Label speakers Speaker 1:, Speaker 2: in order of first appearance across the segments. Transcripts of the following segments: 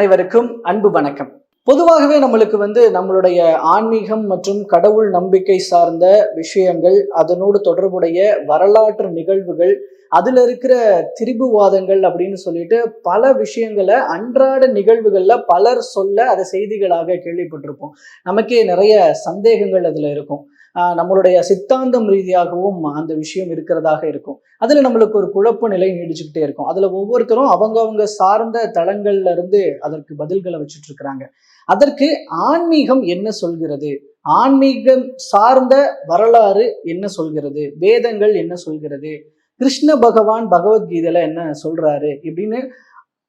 Speaker 1: அனைவருக்கும் அன்பு வணக்கம். பொதுவாகவே நம்மளுக்கு வந்து நம்மளுடைய ஆன்மீகம் மற்றும் கடவுள் நம்பிக்கை சார்ந்த விஷயங்கள் அதனோடு தொடர்புடைய வரலாற்று நிகழ்வுகள் அதுல இருக்கிற திரிபுவாதங்கள் அப்படின்னு சொல்லிட்டு பல விஷயங்களை அன்றாட நிகழ்வுகள்ல பலர் சொல்ல அதை செய்திகளாக கேள்விப்பட்டிருப்போம். நமக்கே நிறைய சந்தேகங்கள் அதுல இருக்கும். நம்மளுடைய சித்தாந்தம் ரீதியாகவும் அந்த விஷயம் இருக்கிறதாக இருக்கும். அதுல நம்மளுக்கு ஒரு குழப்ப நிலை நீடிச்சுக்கிட்டே இருக்கும். அதுல ஒவ்வொருத்தரும் அவங்கவங்க சார்ந்த தளங்கள்ல இருந்து அதற்கு பதில்களை வச்சுட்டு இருக்கிறாங்க அதற்கு ஆன்மீகம் என்ன சொல்கிறது? ஆன்மீகம் சார்ந்த வரலாறு என்ன சொல்கிறது? வேதங்கள் என்ன சொல்கிறது? கிருஷ்ண பகவான் பகவத்கீதையில என்ன சொல்றாரு? இப்படின்னு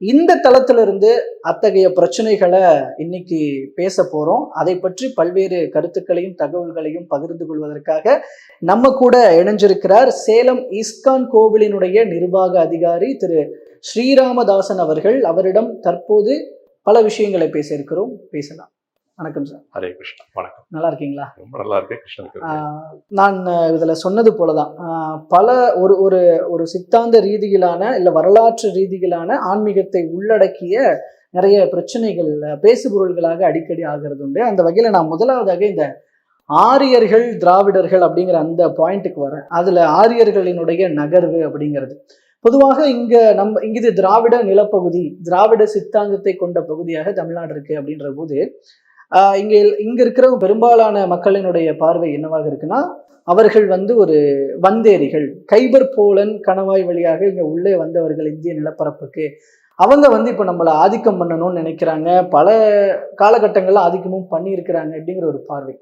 Speaker 1: இந்த தளத்துல இருந்து அத்தகைய பிரச்சனைகளை இன்னைக்கு பேச போறோம். அதை பற்றி பல்வேறு கருத்துக்களையும் தகவல்களையும் பகிர்ந்து கொள்வதற்காக நம்ம கூட இணைஞ்சிருக்கிறார் சேலம் இஸ்கான் கோவிலினுடைய நிர்வாக அதிகாரி திரு ஸ்ரீராமதாசன் அவர்கள். அவரிடம் தற்போது பல விஷயங்களை பேச இருக்கிறோம். பேசலாம். வணக்கம் சார்.
Speaker 2: ஹரே கிருஷ்ணா வணக்கம்.
Speaker 1: நல்லா இருக்கீங்களா
Speaker 2: ரொம்ப நல்லா இருக்கு கிருஷ்ணனுக்கு
Speaker 1: ஆஹ் நான் இதுல சொன்னது போலதான். ஆஹ் பல ஒரு ஒரு ஒரு சித்தாந்த ரீதியிலான இல்ல வரலாற்று ரீதியிலான ஆன்மீகத்தை உள்ளடக்கிய நிறைய பிரச்சனைகள் பேசுபொருள்களாக அடிக்கடி ஆகிறது உண்டு. அந்த வகையில நான் முதலாவதாக இந்த ஆரியர்கள் திராவிடர்கள் அப்படிங்கிற அந்த பாயிண்ட்டுக்கு வரேன். அதுல ஆரியர்களினுடைய நகர்வு அப்படிங்கிறது. பொதுவாக இங்க நம்ம இங்க இது திராவிட நிலப்பகுதி திராவிட சித்தாந்தத்தை கொண்ட பகுதியாக தமிழ்நாடு இருக்கு அப்படின்ற போது இங்க இங்க இருக்கிற பெரும்பாலான மக்களினுடைய பார்வை என்னவாக இருக்குன்னா அவர்கள் வந்து ஒரு வந்தேரிகள் கைபர் போலன் கணவாய் வழியாக இங்க உள்ளே வந்தவர்கள் இந்திய நிலப்பரப்புக்கு. அவங்க வந்து இப்போ நம்மளை ஆதிக்கம் பண்ணணும்னு நினைக்கிறாங்க. பல காலகட்டங்கள்ல ஆதிக்கமும் பண்ணியிருக்கிறாங்க அப்படிங்கிற ஒரு பார்வை.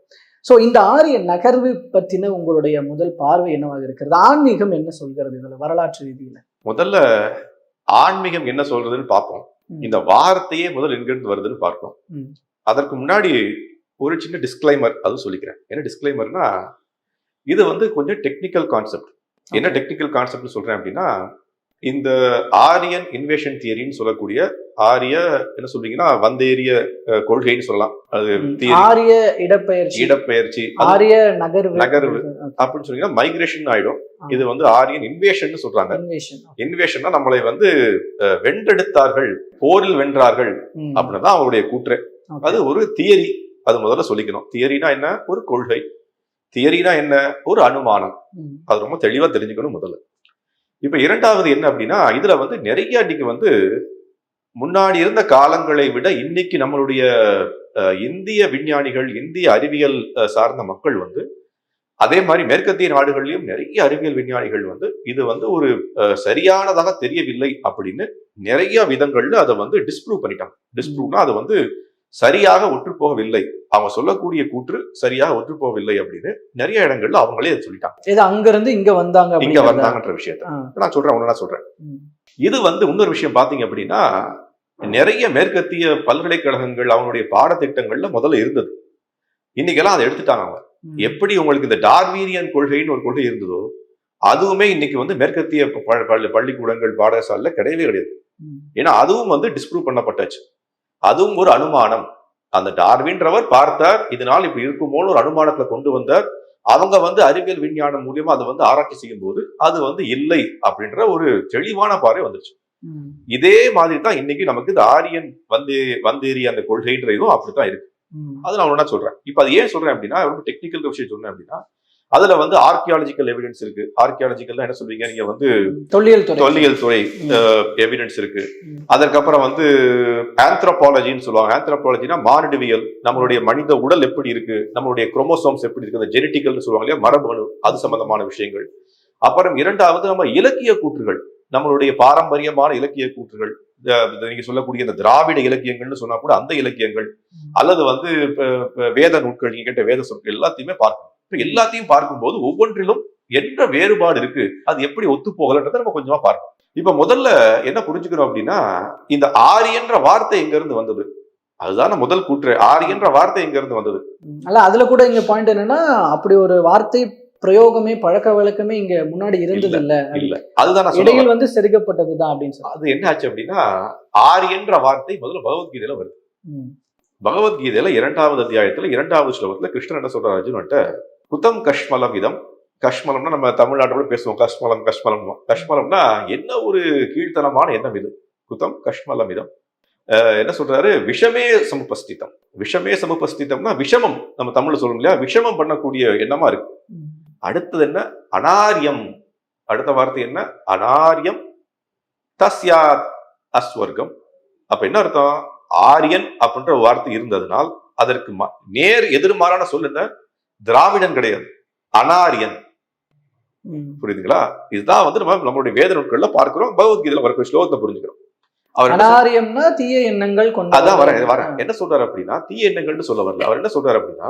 Speaker 1: ஸோ இந்த ஆரிய நகர்வு பத்தின உங்களுடைய முதல் பார்வை என்னவாக இருக்கிறது? ஆன்மீகம் என்ன சொல்கிறது இதுல வரலாற்று ரீதியில?
Speaker 2: முதல்ல ஆன்மீகம் என்ன சொல்றதுன்னு பார்ப்போம். இந்த வார்த்தையே முதல் எங்கிருந்து வருதுன்னு பார்ப்போம். அதற்கு முன்னாடி ஒரு சின்ன டிஸ்க்ளைமர் அதுவும் சொல்லிக்கிறேன். என்ன டிஸ்க்ளைமர்னா இது வந்து கொஞ்சம் டெக்னிக்கல் கான்செப்ட் என்ன டெக்னிக்கல் கான்செப்ட்னு சொல்றேன் அப்படின்னா இந்த ஆரியன் இன்வேஷன் தியரின்னு சொல்லக்கூடிய ஆரிய என்ன சொல்றீங்கன்னா வந்தேரிய கொள்கைன்னு சொல்லலாம். அது
Speaker 1: ஆரிய இடப்பெயர்ச்சி.
Speaker 2: இடப்பெயர்ச்சி.
Speaker 1: ஆரிய நகர்வு.
Speaker 2: நகர்வு. அப்படின்னு சொன்னீங்கன்னா மைக்ரேஷன் ஆயிடும். இது வந்து ஆரியன் இன்வேஷன் சொல்றாங்க. இன்வேஷன்னா நம்மளை வந்து வென்றெடுத்தார்கள் போரில் வென்றார்கள். அப்படின்னு தான் அவங்களுடைய கூற்று. அது ஒரு தியரி. அது முதல்ல சொல்லிக்கணும். தியரினா என்ன? ஒரு கொள்கை. தியரினா என்ன? ஒரு அனுமானம். அது ரொம்ப தெளிவா தெரிஞ்சுக்கணும் முதல்ல. இப்ப இரண்டாவது என்ன அப்படின்னா இதுல வந்து நிறைய இன்னைக்கு வந்து முன்னாடி இருந்த காலங்களை விட இன்னைக்கு நம்மளுடைய இந்திய விஞ்ஞானிகள் இந்திய அறிவியல் சார்ந்த மக்கள் வந்து அதே மாதிரி மேற்கத்திய நாடுகள்லயும் நிறைய அறிவியல் விஞ்ஞானிகள் வந்து இது வந்து ஒரு சரியானதாக தெரியவில்லை அப்படின்னு நிறைய விதங்கள்ல அதை வந்து டிஸ்ப்ரூவ் பண்ணிட்டாங்க. டிஸ்ப்ரூவ்னா அதை வந்து சரியாக ஒற்றுப்போகவில்லை அவங்க சொல்லக்கூடிய கூற்று சரியாக ஒற்றுப்போகவில்லை அப்படின்னு நிறைய இடங்கள்ல அவங்களே சொல்லிட்டாங்க
Speaker 1: அங்க இருந்து இங்க வந்தாங்க
Speaker 2: இங்க? வந்தாங்கன்ற விஷயத்த. நான் சொல்றேன் நான் சொல்றேன். இது வந்து இன்னொரு விஷயம் பாத்தீங்க அப்படின்னா நிறைய மேற்கத்திய பல்கலைக்கழகங்கள் அவங்களுடைய பாடத்திட்டங்கள்ல முதல்ல இருந்தது இன்னைக்கெல்லாம் அதை எடுத்துட்டாங்க அவங்க. எப்படி உங்களுக்கு இந்த டார்வீனியன் கொள்கைன்னு ஒரு கொள்கை இருந்ததோ அதுவுமே இன்னைக்கு வந்து மேற்கத்திய பள்ளிக்கூடங்கள் பாடசாலைல கிடையவே கிடையாது. ஏன்னா அதுவும் வந்து டிஸ்ப்ரூவ் பண்ணப்பட்டாச்சு அதுவும் ஒரு அனுமானம். அந்த டார்வின்றவர் பார்த்தார் இதனால் இப்படி இருக்குமோன்னு ஒரு அனுமானத்துல கொண்டு வந்தார். அவங்க வந்து அறிவியல் விஞ்ஞானம் மூலியமா அதை வந்து ஆராய்ச்சி செய்யும் போது அது வந்து இல்லை அப்படின்ற ஒரு தெளிவான பார்வை வந்துருச்சு. இதே மாதிரி தான் இன்னைக்கு நமக்கு இந்த ஆரியன் வந்து வந்தேறி அந்த கொள்கைன்ற இதுவும் அப்படித்தான் இருக்கு. அது நான் ஒண்ணா சொல்றேன். இப்போ அது ஏன் சொல்றேன் அப்படின்னா ரொம்ப டெக்னிக்கல் விஷயம் சொல்றேன் அப்படின்னா அதுல வந்து ஆர்கியாலஜிக்கல் எவிடன்ஸ் இருக்கு. ஆர்கியாலஜிக்கல் என்ன சொல்றீங்க? நீங்க வந்து
Speaker 1: தொல்லியல் துறை.
Speaker 2: தொல்லியல் துறை. எவிடன்ஸ் இருக்கு. அதற்கப்புறம் வந்து ஆந்த்ரோபாலஜின்னு சொல்லுவாங்க. ஆந்த்ரோபாலஜினா மானுடவியல் நம்மளுடைய மனித உடல் எப்படி இருக்கு? நம்மளுடைய குரோமோசோம்ஸ் எப்படி இருக்கு? அந்த ஜெனட்டிக்கல்னு சொல்லுவாங்க இல்லையா? மரபணு. அது சம்பந்தமான விஷயங்கள். அப்புறம் இரண்டாவது நம்ம இலக்கிய கூற்றுகள். நம்மளுடைய பாரம்பரியமான இலக்கிய கூற்றுகள். நீங்க சொல்லக்கூடிய இந்த திராவிட இலக்கியங்கள்னு சொன்னா கூட அந்த இலக்கியங்கள். அல்லது வந்து வேத நூட்கள் நீங்க கேட்ட வேத சொற்கள் எல்லாத்தையுமே பார்க்கணும். எல்லாத்தையும் பார்க்கும்போது ஒவ்வொன்றிலும் என்ன வேறுபாடு இருக்கு. அது எப்படி ஒத்து போகலன்றதை நம்ம கொஞ்சமா பார்க்கணும் இப்ப முதல்ல என்ன புரிஞ்சுக்கிறோம் அப்படின்னா இந்த ஆரியன்ற வார்த்தை எங்க இருந்து வந்தது? அதுதான முதல் கூற்று. ஆரியன்ற வார்த்தை எங்க இருந்து வந்தது.
Speaker 1: அல்ல அதுல கூட இங்க பாயிண்ட் என்னன்னா அப்படி ஒரு வார்த்தை பிரயோகமே பழக்க வழக்கமே இங்க முன்னாடி இருந்தது இல்ல
Speaker 2: இல்ல. அதுதான்
Speaker 1: இடையில் வந்து செதுக்கப்பட்டதுதான் அப்படின்னு சொல்லி.
Speaker 2: அது என்ன ஆச்சு அப்படின்னா ஆரியன்ற வார்த்தை முதல்ல பகவத்கீதையில வருது. பகவத்கீதையில இரண்டாவது அத்தியாயத்துல இரண்டாவது ஸ்லோகத்துல கிருஷ்ணன் என்ன சொல்றாரு அர்ஜுன்கிட்ட குதம் கஷ்மலம் இதம். கஷ்மலம்னா நம்ம தமிழ்நாட்டோட பேசுவோம். கஷ்மலம் கஷ்மலம் கஷ்மலம்னா என்ன ஒரு கீழ்த்தனமான எண்ணம் இது? குதம் கஷ்மலம் இதம். என்ன சொல்றாரு? விஷமே சமுபஸ்திதம். விஷமே சமுபஸ்திதம்னா விஷமம். நம்ம தமிழ்ல சொல்றோம் இல்லையா? விஷமம் பண்ணக்கூடிய எண்ணமா இருக்கு. அடுத்தது என்ன? அனாரியம். அடுத்த வார்த்தை என்ன? அனாரியம். தஸ்யாத் அஸ்வர்க்கம் அப்ப என்ன அர்த்தம்? ஆரியன் அப்படின்ற வார்த்தை இருந்ததுனால் அதற்கு நேர் எதிர்மாறான சொல் என்ன? திராவிடன் கிடையாது. அனாரியன். புரியுதுங்களா? இதுதான் வந்து நம்ம நம்மளுடைய வேத நூட்கள்ல பார்க்கிறோம். பகவத்கீதையில வரக்கூடிய ஸ்லோகத்தை புரிஞ்சுக்கிறோம். அவர் என்ன
Speaker 1: அனாரியம்னா தீய எண்ணங்கள் கொண்ட
Speaker 2: அதான் வரேன் வரேன் என்ன சொல்றாரு அப்படின்னா தீய எண்ணங்கள்னு சொல்ல வரல. அவர் என்ன சொல்றாரு அப்படின்னா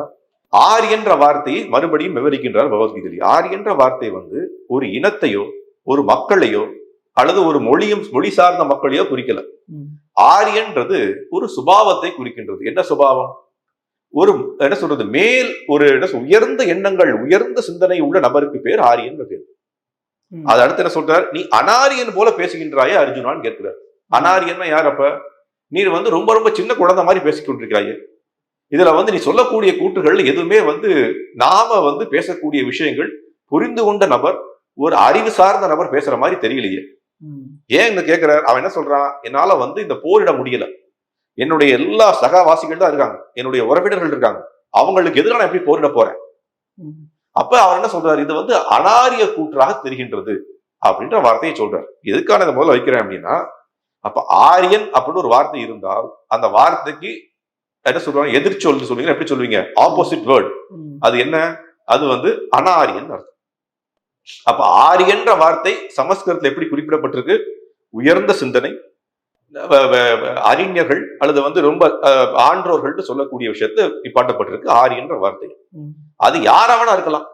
Speaker 2: ஆரியன்ற வார்த்தையை மறுபடியும் விவரிக்கின்றார் பகவத்கீதையில். ஆரியன்ற வார்த்தை வந்து ஒரு இனத்தையோ ஒரு மக்களையோ அல்லது ஒரு மொழியும் மொழி சார்ந்த மக்களையோ குறிக்கல. ஆரியன்றது ஒரு சுபாவத்தை குறிக்கின்றது. என்ன சுபாவம்? ஒரு என்ன சொல்றது மேல் ஒரு என்ன உயர்ந்த எண்ணங்கள் உயர்ந்த சிந்தனை உள்ள நபருக்கு பேர் ஆரியன் பேர். அது அடுத்து என்ன சொல்றார்? நீ அனாரியன் போல பேசுகின்றாயே அர்ஜுனான்னு கேட்கிறார். அனாரியன்னா யார் அப்ப? நீ வந்து ரொம்ப ரொம்ப சின்ன குழந்தை மாதிரி பேசிக் கொண்டிருக்கிறாயே இதுல வந்து நீ சொல்லக்கூடிய கூற்றுகள் எதுவுமே வந்து நாம வந்து பேசக்கூடிய விஷயங்கள் புரிந்து கொண்ட நபர் ஒரு அறிவு சார்ந்த நபர் பேசுற மாதிரி தெரியலையே. ஏன் இந்த கேட்கிறார்? அவன் என்ன சொல்றான்? என்னால வந்து இந்த போரிட முடியல. என்னுடைய எல்லா சகவாசிகள் தான் இருக்காங்க. என்னுடைய உறவினர்கள் இருக்காங்க. அவங்களுக்கு எதிராக நான் எப்படி போரிட போறேன். அப்ப அவர் என்ன சொல்றாரு? இது வந்து அனாரிய கூற்றாக தெரிகின்றது அப்படின்ற வார்த்தையை சொல்றார். எதுக்கான இதை முதல்ல வைக்கிறேன் அப்படின்னா அப்ப ஆரியன் அப்படின்னு ஒரு வார்த்தை இருந்தால் அந்த வார்த்தைக்கு என்ன சொல்றாங்க எதிர்ச்சொல் சொல்லுவீங்க. எப்படி சொல்லுவீங்க? Opposite word. அது என்ன? அது வந்து அனாரியன் அர்த்தம். அப்ப ஆரியன்ற வார்த்தை சமஸ்கிருதத்துல எப்படி குறிப்பிடப்பட்டிருக்கு? உயர்ந்த சிந்தனை அறிஞர்கள் அல்லது வந்து ரொம்ப அஹ், ஆன்றோர்கள்னு சொல்லக்கூடிய விஷயத்தை இப்பாட்டப்பட்டிருக்கு. ஆரியன்ற வார்த்தை. அது யாராவனா இருக்கலாம்.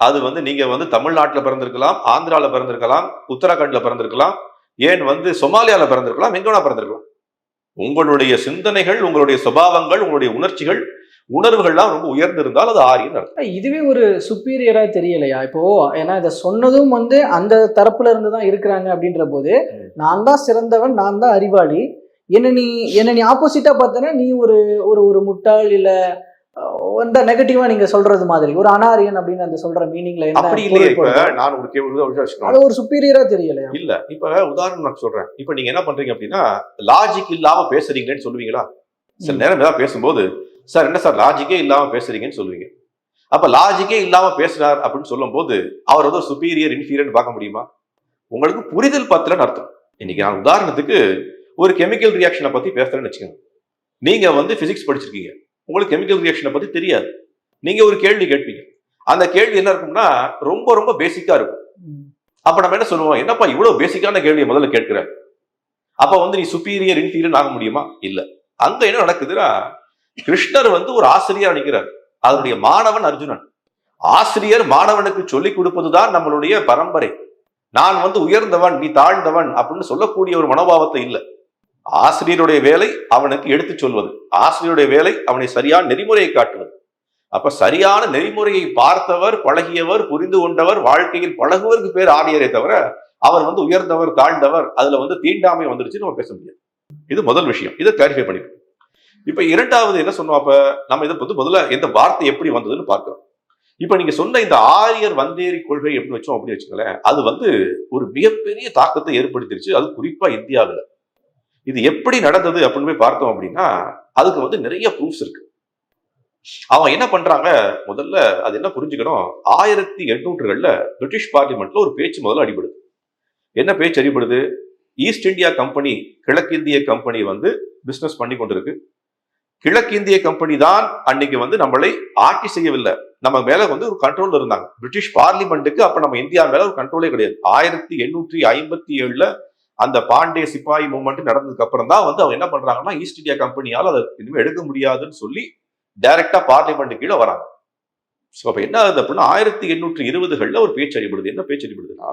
Speaker 2: அது வந்து நீங்க வந்து தமிழ்நாட்டுல பிறந்திருக்கலாம் ஆந்திரால பிறந்திருக்கலாம் உத்தராகண்ட்ல பிறந்திருக்கலாம் ஏன் வந்து சொமாலியால பிறந்திருக்கலாம் எங்க வேணா பிறந்திருக்கலாம். உங்களுடைய சிந்தனைகள் உங்களுடைய சுபாவங்கள் உங்களுடைய உணர்ச்சிகள் உணர்வுகள்லாம் ரொம்ப உயர்ந்திருந்தால் அது ஆரியன் அர்த்தம்
Speaker 1: இதுவே ஒரு சுப்பீரியரா தெரியலையா இப்போ ஏன்னா இதை சொன்னதும் வந்து அந்த தரப்புல இருந்து தான் இருக்கிறாங்க அப்படின்ற போது. நான் தான் சிறந்தவன் நான் தான் அறிவாளி என்ன நீ என்ன நீ ஆப்போசிட்டா பார்த்தனா நீ ஒரு ஒரு ஒரு முட்டாள் இல்ல அந்த நெகட்டிவா நீங்க சொல்றது மாதிரி ஒரு அனாரியன் அப்படின்னு அந்த சொல்ற மீனிங்ல என்ன
Speaker 2: அப்படி இல்லையே இப்ப? நான் ஒரு கேள்வி.
Speaker 1: அது ஒரு சுப்பீரியரா தெரியலையா
Speaker 2: இல்ல இப்ப உதாரணம் நான் சொல்றேன் இப்ப நீங்க என்ன பண்றீங்க அப்படின்னா லாஜிக் இல்லாம பேசுறீங்களேன்னு சொல்லுவீங்களா சில. நேரம் ஏதாவது பேசும்போது சார் என்ன சார் லாஜிக்கே இல்லாமல் பேசுறீங்கன்னு சொல்லுவீங்க அப்போ லாஜிக்கே இல்லாமல் பேசுறார் அப்படின்னு சொல்லும்போது அவர் வந்து சுப்பீரியர் இன்ஃபீரியர்னு பார்க்க முடியுமா? உங்களுக்கு புரிதல் பத்தலன்னு அர்த்தம். இன்னைக்கு நான் உதாரணத்துக்கு ஒரு கெமிக்கல் ரியாக்ஷனை பத்தி பேசுறேன்னு வச்சுக்கோங்க. நீங்க வந்து பிசிக்ஸ் படிச்சிருக்கீங்க. உங்களுக்கு கெமிக்கல் ரியாக்ஷனை பத்தி தெரியாது. நீங்க ஒரு கேள்வி கேட்பீங்க. அந்த கேள்வி என்ன இருக்கும்னா ரொம்ப ரொம்ப பேசிக்கா இருக்கும்.
Speaker 1: அப்போ
Speaker 2: அப்ப நம்ம என்ன சொல்லுவோம்? என்னப்பா இவ்வளவு பேசிக்கான கேள்வியை முதல்ல கேட்கிற? அப்ப வந்து நீ சுப்பீரியர் இன்ஃபீரியர் ஆக முடியுமா? இல்ல. அங்க என்ன நடக்குதுன்னா கிருஷ்ணர் வந்து ஒரு ஆசிரியர் அணிக்கிறார் அதனுடைய மாணவன் அர்ஜுனன். ஆசிரியர் மாணவனுக்கு சொல்லிக் கொடுப்பதுதான் நம்மளுடைய பரம்பரை. நான் வந்து உயர்ந்தவன் நீ தாழ்ந்தவன் அப்படின்னு சொல்லக்கூடிய ஒரு மனோபாவத்தை இல்லை. ஆசிரியருடைய வேலை அவனுக்கு எடுத்துச் சொல்வது. ஆசிரியருடைய வேலை அவனை சரியான நெறிமுறையை காட்டுவது. அப்ப சரியான நெறிமுறையை பார்த்தவர் பழகியவர் புரிந்து கொண்டவர் வாழ்க்கையில் பழகுவதற்கு பேர் ஆடியரே தவிர அவர் வந்து உயர்ந்தவர் தாழ்ந்தவர் அதுல வந்து தீண்டாமை வந்துருச்சு நம்ம பேச முடியாது. இது முதல் விஷயம். இதை கிளாரிஃபை பண்ணிப்போம் இப்ப இரண்டாவது என்ன சொன்னோம்? அப்ப நம்ம இதை வந்து முதல்ல இந்த வார்த்தை எப்படி வந்ததுன்னு பார்க்கிறோம் இப்ப நீங்க சொன்ன இந்த ஆரியர் வந்தேரி கொள்கை எப்படி வச்சோம் அப்படின்னு வச்சுக்கோங்களேன் அது வந்து ஒரு மிகப்பெரிய தாக்கத்தை ஏற்படுத்திருச்சு. அது குறிப்பா இந்தியாவில். இது எப்படி நடந்தது அப்படின்னு போய் பார்த்தோம் அப்படின்னா அதுக்கு வந்து நிறைய ப்ரூஃப்ஸ் இருக்கு. அவன் என்ன பண்றாங்க? முதல்ல அது என்ன புரிஞ்சுக்கணும்? ஆயிரத்தி எட்நூற்றுகள்ல பிரிட்டிஷ் பார்லிமெண்ட்ல ஒரு பேச்சு முதல்ல அடிபடுது. என்ன பேச்சு அடிபடுது? ஈஸ்ட் இந்தியா கம்பெனி கிழக்கிந்திய கம்பெனி வந்து பிஸ்னஸ் பண்ணி கொண்டிருக்கு கிழக்கிந்திய கம்பெனி தான் அன்னைக்கு வந்து நம்மளை ஆட்சி செய்யவில்லை. நம்ம மேல வந்து ஒரு கண்ட்ரோல் இருந்தாங்க. பிரிட்டிஷ் பார்லிமெண்ட்டுக்கு அப்ப நம்ம இந்தியா மேல ஒரு கண்ட்ரோலே கிடையாது. ஆயிரத்தி எண்ணூற்றி ஐம்பத்தி ஏழுல அந்த பாண்டே சிப்பாய் மூமெண்ட் நடந்ததுக்கு அப்புறம் தான் வந்து அவங்க என்ன பண்றாங்கன்னா ஈஸ்ட் இந்தியா கம்பெனியால் அதை இனிமே எடுக்க முடியாதுன்னு சொல்லி டைரக்டா பார்லிமெண்ட் கீழே வராங்க. ஸோ அப்போ என்ன ஆகுது அப்படின்னா ஆயிரத்தி எண்ணூற்றி இருபதுகளில் ஒரு பேச்சு அடிபடுது. என்ன பேச்சு அடிபடுதுன்னா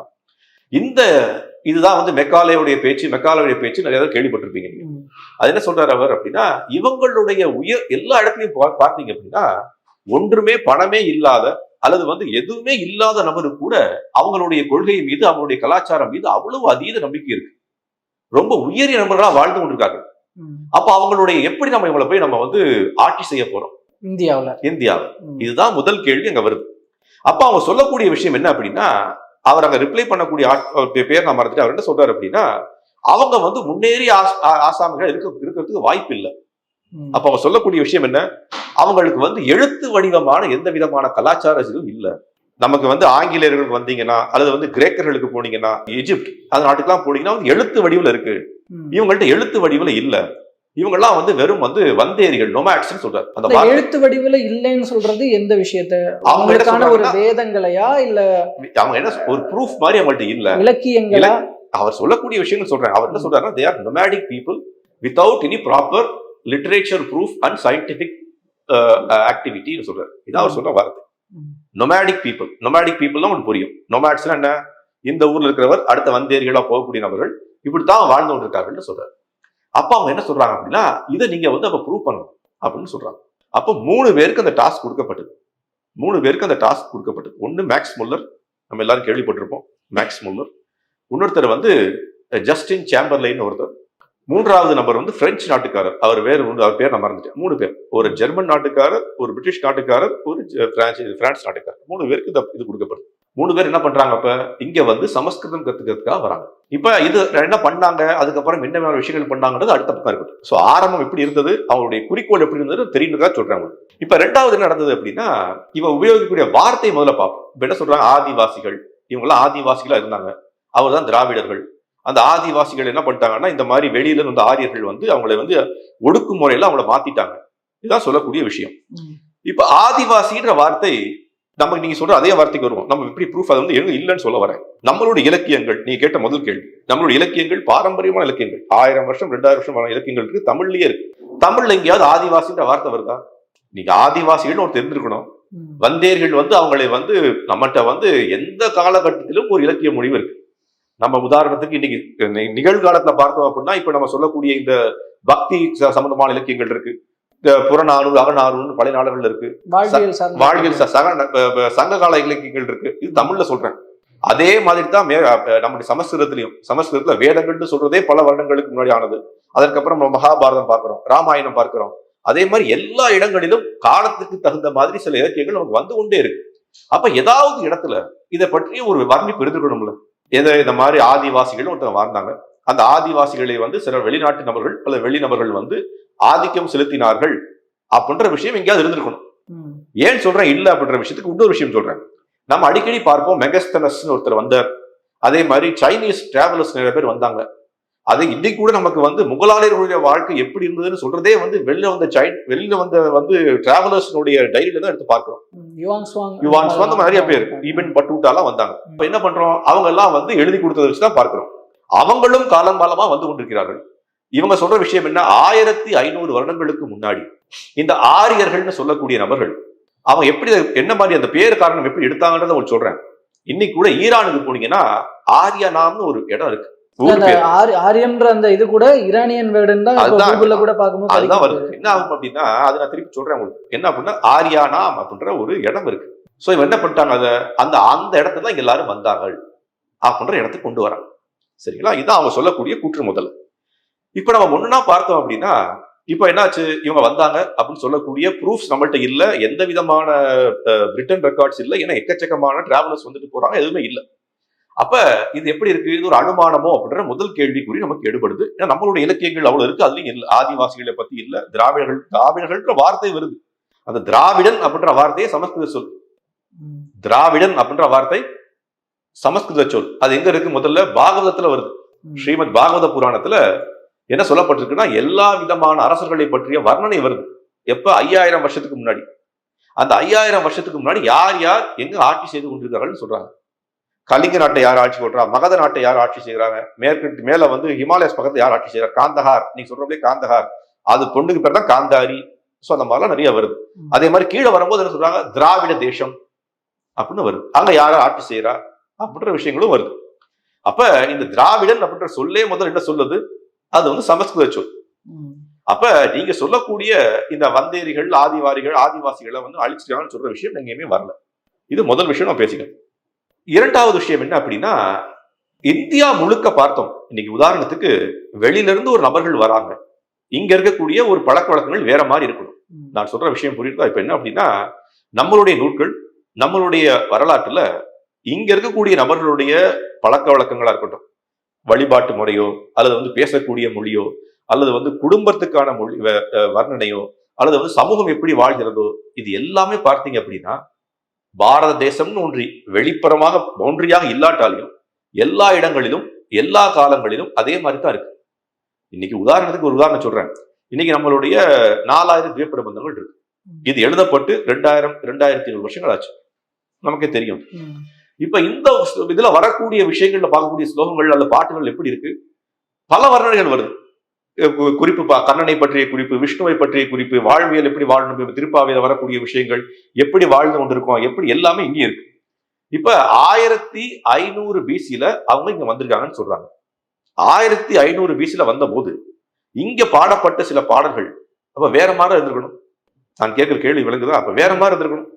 Speaker 2: இந்த இதுதான் வந்து மெக்காலேவுடைய பேச்சு மெக்காலேவுடைய பேச்சு நிறைய கேள்விப்பட்டிருப்பீங்க நீங்க. அது என்ன சொல்றாரு அவர் அப்படின்னா இவங்களுடைய உயர் எல்லா இடத்துலயும் பார்த்தீங்க அப்படின்னா ஒன்றுமே பணமே இல்லாத அல்லது வந்து எதுவுமே இல்லாத நபரு கூட அவங்களுடைய கொள்கை மீது அவங்களுடைய கலாச்சாரம் மீது அவ்வளவு அதீத நம்பிக்கை இருக்கு. ரொம்ப உயரிய நபர்களா வாழ்ந்து கொண்டிருக்காங்க. அப்ப அவங்களுடைய எப்படி நம்ம இவங்களை போய் நம்ம வந்து ஆட்சி செய்ய போறோம்?
Speaker 1: இந்தியாவுல.
Speaker 2: இந்தியாவில். இதுதான் முதல் கேள்வி அங்க வருது. அப்ப அவங்க சொல்லக்கூடிய விஷயம் என்ன அப்படின்னா அவர் அங்க ரிப்ளை பண்ணக்கூடிய பேர் நான் மறந்துட்டு அவர் என்ன சொல்றாரு அப்படின்னா அவங்க வந்து முன்னேறிய ஆ- ஆசாமிகள் இருக்க இருக்கிறதுக்கு வாய்ப்பு இல்லை. அப்ப அவங்க சொல்லக்கூடிய விஷயம் என்ன? அவங்களுக்கு வந்து எழுத்து வடிவமான எந்த விதமான கலாச்சார இதுவும் இல்ல. நமக்கு வந்து ஆங்கிலேயர்களுக்கு வந்தீங்கன்னா அல்லது வந்து கிரேக்கர்களுக்கு போனீங்கன்னா எஜிப்ட் அந்த நாட்டுக்கெல்லாம் போனீங்கன்னா வந்து எழுத்து வடிவில் இருக்கு. இவங்கள்ட்ட எழுத்து வடிவில் இல்ல. இவங்கெல்லாம் வந்து வெறும் வந்து வந்தேரிகள் நொமாட்ஸ் சொல்றாரு. அந்த
Speaker 1: எழுத்து வடிவுல இல்லைன்னு சொல்றது எந்த விஷயத்த? அவங்களுக்கான ஒரு வேதங்களையா இல்ல
Speaker 2: அவங்க என்ன ஒரு ப்ரூஃப் மாதிரி அவங்கள்ட்ட இல்ல.
Speaker 1: இலக்கியங்களா?
Speaker 2: அவர் சொல்லக்கூடிய விஷயங்கள் சொல்றாரு அவர் என்ன சொல்றாருன்னா they are nomadic people without any proper literature proof and scientific ஆக்டிவிட்டின்னு சொல்றாரு. இதான் அவர் சொல்ல வார்த்தை. நொமேடிக் பீப்புள் நொமேடிக் பீப்புள்னா உங்களுக்கு புரியும். நொமேட்ஸ்னா என்ன? இந்த ஊர்ல இருக்கிறவர் அடுத்த வந்தேரிகளா போகக்கூடிய நபர்கள் இப்படித்தான் வாழ்ந்து கொண்டிருக்காங்கன்னு சொல்றாரு. அப்ப அவங்க என்ன சொல்றாங்க அப்படின்னா இதை நீங்க வந்து அப்ப ப்ரூவ் பண்ணணும் அப்படின்னு சொல்றாங்க. அப்ப மூணு பேருக்கு அந்த டாஸ்க் கொடுக்கப்பட்டது. மூணு பேருக்கு அந்த டாஸ்க் கொடுக்கப்பட்டது. ஒன்னு மேக்ஸ் முல்லர். நம்ம எல்லாரும் கேள்விப்பட்டிருப்போம். மேக்ஸ் முல்லர் இன்னொருத்தர் வந்து ஜஸ்டின் சேம்பர்லைன் ஒருத்தர். மூன்றாவது நம்பர் வந்து பிரெஞ்சு நாட்டுக்காரர். அவர் வேறு ஒன்று அவர் பேர் நான் மறந்துட்டேன். மூணு பேர். ஒரு ஜெர்மன் நாட்டுக்காரர் ஒரு பிரிட்டிஷ் நாட்டுக்காரர் ஒரு பிரான்ஸ் பிரான்ஸ் நாட்டுக்காரர். மூணு பேருக்கு இந்த இது கொடுக்கப்படுது மூணு பேர் என்ன பண்றாங்க அப்ப? இங்க வந்து சமஸ்கிருதம் கத்துக்கிறதுக்காக வராங்க. இப்ப இது என்ன பண்ணாங்க? அதுக்கப்புறம் என்ன வேற விஷயங்கள் பண்ணாங்கன்றது அடுத்த பக்கம் இருக்கட்டும். ஸோ ஆரம்பம் எப்படி இருந்தது? அவருடைய குறிக்கோள் எப்படி இருந்தது? தெரியுன்றதா சொல்றாங்க. இப்ப ரெண்டாவது என்ன நடந்தது அப்படின்னா இவன் உபயோகிக்கக்கூடிய வார்த்தை முதல்ல பார்ப்போம். இப்ப என்ன சொல்றாங்க? ஆதிவாசிகள். இவங்கெல்லாம் ஆதிவாசிகளா இருந்தாங்க. அவர் தான் திராவிடர்கள். அந்த ஆதிவாசிகள் என்ன பண்ணிட்டாங்கன்னா இந்த மாதிரி வெளியில இருந்து ஆரியர்கள் வந்து அவங்களை வந்து ஒடுக்குமுறையில அவங்கள மாத்திட்டாங்க. இதுதான் சொல்லக்கூடிய விஷயம். இப்ப ஆதிவாசின்ற வார்த்தை நமக்கு நீங்க சொல்ற அதே வார்த்தைக்கு வருவோம். நம்ம எப்படி ப்ரூஃப் அது வந்து எங்க இல்லைன்னு சொல்ல வரேன். நம்மளுடைய இலக்கியங்கள் நீங்க கேட்ட முதல் கேள்வி. நம்மளுடைய இலக்கியங்கள் பாரம்பரியமான இலக்கியங்கள். ஆயிரம் வருஷம் ரெண்டாயிரம் வருஷம் வர இலக்கியங்கள் இருக்கு. தமிழ்லயே இருக்கு. தமிழ்ல எங்கேயாவது ஆதிவாசின்ற வார்த்தை வருதா? நீங்க ஆதிவாசிகள்னு ஒரு தெரிஞ்சிருக்கணும். வந்தேர்கள் வந்து அவங்களை வந்து நம்மகிட்ட வந்து எந்த காலகட்டத்திலும் ஒரு இலக்கிய முடிவு இருக்கு. நம்ம உதாரணத்துக்கு இன்னைக்கு நிகழ்காலத்துல பார்த்தோம் அப்படின்னா இப்ப நம்ம சொல்லக்கூடிய இந்த பக்தி சம்பந்தமான இலக்கியங்கள் இருக்கு. புறநானூறு அகநானூறு பழைய நாடுகள் இருக்கு.
Speaker 1: வாழ்வியல்
Speaker 2: சங்ககால இலக்கியங்கள். இருக்கு. இது தமிழ்ல சொல்றேன். அதே மாதிரி தான் நம்முடைய சமஸ்கிருதத்திலையும் சமஸ்கிருதத்துல வேதங்கள்னு சொல்றதே பல வருடங்களுக்கு முன்னாடி ஆனது அதற்கப்புறம் நம்ம மகாபாரதம் பார்க்கிறோம் ராமாயணம் பார்க்கிறோம். அதே மாதிரி எல்லா இடங்களிலும் காலத்துக்கு தகுந்த மாதிரி சில இலக்கியங்கள் நமக்கு வந்து கொண்டே இருக்கு. அப்ப ஏதாவது இடத்துல இதை பற்றி ஒரு வர்ணிப்பு எடுத்துக்கணும்ல. எதை இந்த மாதிரி ஆதிவாசிகள் ஒருத்தர் வாழ்ந்தாங்க. அந்த ஆதிவாசிகளை வந்து சில வெளிநாட்டு நபர்கள் பல வெளிநபர்கள் வந்து ஆதிக்கம் செலுத்தினார்கள் அப்படின்ற விஷயம் எங்கேயாவது இருந்திருக்கணும். ஏன் சொல்றேன் இல்ல அப்படின்ற விஷயத்துக்கு இன்னொரு விஷயம் சொல்றேன். நம்ம அடிக்கடி பார்ப்போம் மெகஸ்தனஸ் ஒருத்தர் வந்தார். அதே மாதிரி சைனீஸ் டிராவலர்ஸ் நிறைய பேர் வந்தாங்க. அது இன்னைக்கு கூட நமக்கு வந்து முகலாயர்களுடைய வாழ்க்கை எப்படி இருந்ததுன்னு சொல்றதே வந்து வெளில வந்த சை வெளியில வந்த வந்து டிராவலர்ஸ்னுடைய டைரியில தான் எடுத்து பார்க்கிறோம்.
Speaker 1: யுவான்
Speaker 2: மாதிரி நிறைய பேர் ஈவன் பட்டூட்டாலாம் வந்தாங்க. இப்ப என்ன பண்றோம்? அவங்க எல்லாம் வந்து எழுதி கொடுத்ததை வச்சு தான் பார்க்கிறோம். அவங்களும் காலம் காலமா வந்து கொண்டிருக்கிறார்கள். இவங்க சொல்ற விஷயம் என்ன? ஆயிரத்தி ஐநூறு வருடங்களுக்கு முன்னாடி இந்த ஆரியர்கள்னு சொல்லக்கூடிய நபர்கள் அவங்க எப்படி என்ன மாதிரி அந்த பேர் காரணம் எப்படி எடுத்தாங்கன்றத உங்களுக்கு சொல்றேன். இன்னைக்கு கூட ஈரானுக்கு போனீங்கன்னா ஆரியனாம்னு ஒரு இடம் இருக்கு. ஊர்
Speaker 1: அந்த இது கூட இரானியன் வேர்டுன்னு தான் கூட பார்க்கும்போது
Speaker 2: அதுதான். வருது. என்ன ஆகும் அப்படின்னா அது நான் திருப்பி சொல்றேன் உங்களுக்கு. என்ன அப்படின்னா ஆரியானாம் அப்படின்ற ஒரு இடம் இருக்கு. சோ இவன் என்ன பண்ணிட்டாங்க அதை? அந்த அந்த இடத்துல தான் எல்லாரும் வந்தார்கள் அப்படின்ற இடத்துக்கு கொண்டு வராங்க சரிங்களா? இதான் அவங்க சொல்லக்கூடிய கூற்று முதல்ல இப்ப நம்ம ஒண்ணுனா பார்த்தோம் அப்படின்னா இப்ப என்னாச்சு? இவங்க வந்தாங்க அப்படின்னு சொல்லக்கூடிய ப்ரூஃப்ஸ் நம்மள்ட்ட இல்ல. எந்த விதமான பிரிட்டன் ரெக்கார்ட்ஸ் இல்ல. ஏன்னா எக்கச்சக்கமான டிராவலர்ஸ் வந்துட்டு போறாங்க. எதுவுமே இல்ல. அப்ப இது எப்படி இருக்கு? இது ஒரு அனுமானமோ அப்படின்ற முதல் கேள்விக்குறி நமக்கு எடுபடுது. ஏன்னா நம்மளுடைய இலக்கியங்கள் அவ்வளவு இருக்கு. அதுலயும் இல்ல ஆதிவாசிகளை பத்தி இல்ல திராவிடர்கள் திராவிடர்கள்ன்ற வார்த்தை வருது. அந்த திராவிடன் அப்படின்ற வார்த்தையே சமஸ்கிருத சொல். திராவிடன் அப்படின்ற வார்த்தை சமஸ்கிருத சொல். அது எங்க இருக்கு? முதல்ல பாகவதத்துல வருது. ஸ்ரீமத் பாகவத புராணத்துல என்ன சொல்லப்பட்டிருக்குன்னா எல்லா விதமான அரசர்களை பற்றிய வர்ணனை வருது. எப்ப? ஐயாயிரம் வருஷத்துக்கு முன்னாடி. அந்த ஐயாயிரம் வருஷத்துக்கு முன்னாடி யார் யார் எங்க ஆட்சி செய்து கொண்டிருக்காங்கன்னு சொல்றாங்க. கலிங்க நாட்டை யார் ஆட்சி பண்றா மகத நாட்டை யார் ஆட்சி செய்யறாங்க மேற்கு மேல வந்து ஹிமாலயஸ் பக்கத்துல யார் ஆட்சி செய்யறா காந்தஹார். நீங்க சொல்றபடியே காந்தஹார். அது பொண்ணுக்கு பேர் தான் காந்தாரி. சோ அந்த மாதிரிலாம் நிறைய வருது. அதே மாதிரி கீழே வரும்போது என்ன சொல்றாங்க? திராவிட தேசம் அப்படின்னு வருது. அங்க யார ஆட்சி செய்யறா அப்படின்ற விஷயங்களும் வருது. அப்ப இந்த திராவிடன் அப்படின்ற சொல்லே முதல்ல என்ன சொல்லுது? அது வந்து சமஸ்கிருத சொல். அப்ப நீங்க சொல்லக்கூடிய இந்த வந்தேரிகள் ஆதிவாரிகள் ஆதிவாசிகளை வந்து அழிச்சிட்டாங்கன்னு சொல்ற விஷயம் எங்கேயுமே வரல. இது முதல் விஷயம் நான் பேசிக்கிறேன். இரண்டாவது விஷயம் என்ன அப்படின்னா இந்தியா முழுக்க பார்த்தோம். இன்னைக்கு உதாரணத்துக்கு வெளியில இருந்து ஒரு நபர்கள் வராங்க. இங்க இருக்கக்கூடிய ஒரு பழக்க வழக்கங்கள் வேற மாதிரி இருக்கணும். நான் சொல்ற விஷயம் புரியுதா? இப்ப என்ன அப்படின்னா நம்மளுடைய நூல்கள் நம்மளுடைய வரலாற்றுல இங்க இருக்கக்கூடிய நபர்களுடைய பழக்க வழக்கங்களா இருக்கட்டும். வழிபாட்டு முறையோ அல்லது வந்து பேசக்கூடிய மொழியோ அல்லது வந்து குடும்பத்துக்கான மொழி வர்ணனையோ அல்லது வந்து சமூகம் எப்படி வாழ்கிறதோ இது எல்லாமே பார்த்தீங்க அப்படின்னா பாரத தேசம்னு ஒன்றி வெளிப்புறமாக பவுண்டரியாக இல்லாட்டாலும் எல்லா இடங்களிலும் எல்லா காலங்களிலும் அதே மாதிரி தான் இருக்கு. இன்னைக்கு உதாரணத்துக்கு ஒரு உதாரணம் சொல்றேன். இன்னைக்கு நம்மளுடைய நாலாயிரம் திவ்ய பிரபந்தங்கள் இருக்கு இது எழுதப்பட்டு ரெண்டாயிரம் ரெண்டாயிரத்தி ஐநூறு வருஷங்கள் ஆச்சு. நமக்கே தெரியும். இப்ப இந்த இதுல வரக்கூடிய விஷயங்கள்ல பார்க்கக்கூடிய ஸ்லோகங்கள் அல்லது பாட்டுகள் எப்படி இருக்கு? பல வர்ணனைகள் வருது. குறிப்பு பா- கண்ணனை பற்றிய குறிப்பு விஷ்ணுவை பற்றிய குறிப்பு வாழ்வியல் எப்படி வாழணும் திருப்பாவையில வரக்கூடிய விஷயங்கள் எப்படி வாழ்ந்து கொண்டிருக்கோம் எப்படி எல்லாமே இங்கே இருக்கு. இப்ப ஆயிரத்தி ஐநூறு பிசில அவங்க இங்க வந்திருக்காங்கன்னு சொல்றாங்க. ஆயிரத்தி ஐநூறு பிசில வந்த போது இங்க பாடப்பட்ட சில பாடல்கள் அப்ப வேற மாதிரி இருந்திருக்கணும். நான் கேட்கிற கேள்வி விளங்குதா? அப்ப வேற மாதிரி இருந்திருக்கணும்.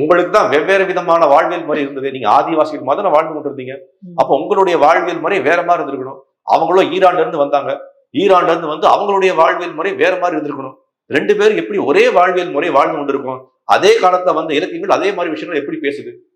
Speaker 2: உங்களுக்கு தான் வெவ்வேறு விதமான வாழ்வியல் முறை இருந்தது. நீங்க ஆதிவாசிகள் மாதிரி வாழ்ந்து கொண்டிருந்தீங்க. அப்ப உங்களுடைய வாழ்வியல் முறை வேற மாதிரி இருந்திருக்கணும். அவங்களும் ஈரான்ல இருந்து வந்தாங்க. ஈரான்ல இருந்து வந்து அவங்களுடைய வாழ்வியல் முறை வேற மாதிரி இருந்திருக்கணும். ரெண்டு பேரும் எப்படி ஒரே வாழ்வியல் முறை வாழ்ந்து கொண்டிருக்கோம். அதே காலத்துல வந்த இலக்கியங்கள் அதே மாதிரி விஷயங்கள் எப்படி பேசுது?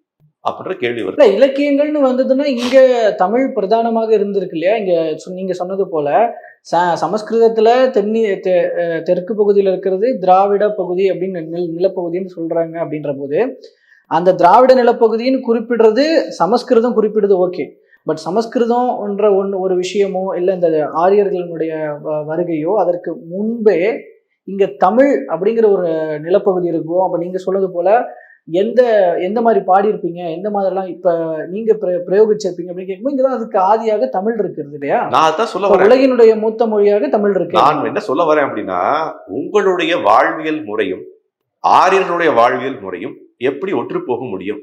Speaker 2: அப்படின்ற கேள்வி வருது.
Speaker 1: இலக்கியங்கள்னு வந்ததுன்னா இங்க தமிழ் பிரதானமாக இருந்திருக்கு இல்லையா? இங்க சொ- நீங்க சொன்னது போல ச- சமஸ்கிருதத்துல தென்னி தெ- தெற்கு பகுதியில் இருக்கிறது திராவிட பகுதி அப்படின்னு நில நிலப்பகுதின்னு சொல்றாங்க அப்படின்ற போது அந்த திராவிட நிலப்பகுதின்னு குறிப்பிடுறது சமஸ்கிருதம் குறிப்பிடுது ஓகே. பட் சமஸ்கிருதம் என்ற ஒன்று ஒரு விஷயமோ இல்லை இந்த ஆரியர்களுடைய வ- வருகையோ அதற்கு முன்பே இங்க தமிழ் அப்படிங்கிற ஒரு நிலப்பகுதி இருக்கும் அப்ப நீங்க சொன்னது போல எந்த எந்த மாதிரி பாடியிருப்பீங்க எந்த மாதிரிலாம் இப்ப நீங்க பிர- பிரயோகிச்சிருப்பீங்க அப்படின்னு கேட்கும்போது இங்கதான் அதுக்கு ஆதியாக தமிழ் இருக்கிறது இல்லையா?
Speaker 2: நான் அதான் சொல்ல வரேன்.
Speaker 1: உலகினுடைய மூத்த மொழியாக தமிழ் இருக்கு.
Speaker 2: நான் என்ன சொல்ல வரேன் அப்படின்னா உங்களுடைய வாழ்வியல் முறையும் ஆரியர்களுடைய வாழ்வியல் முறையும் எப்படி ஒற்று போக முடியும்?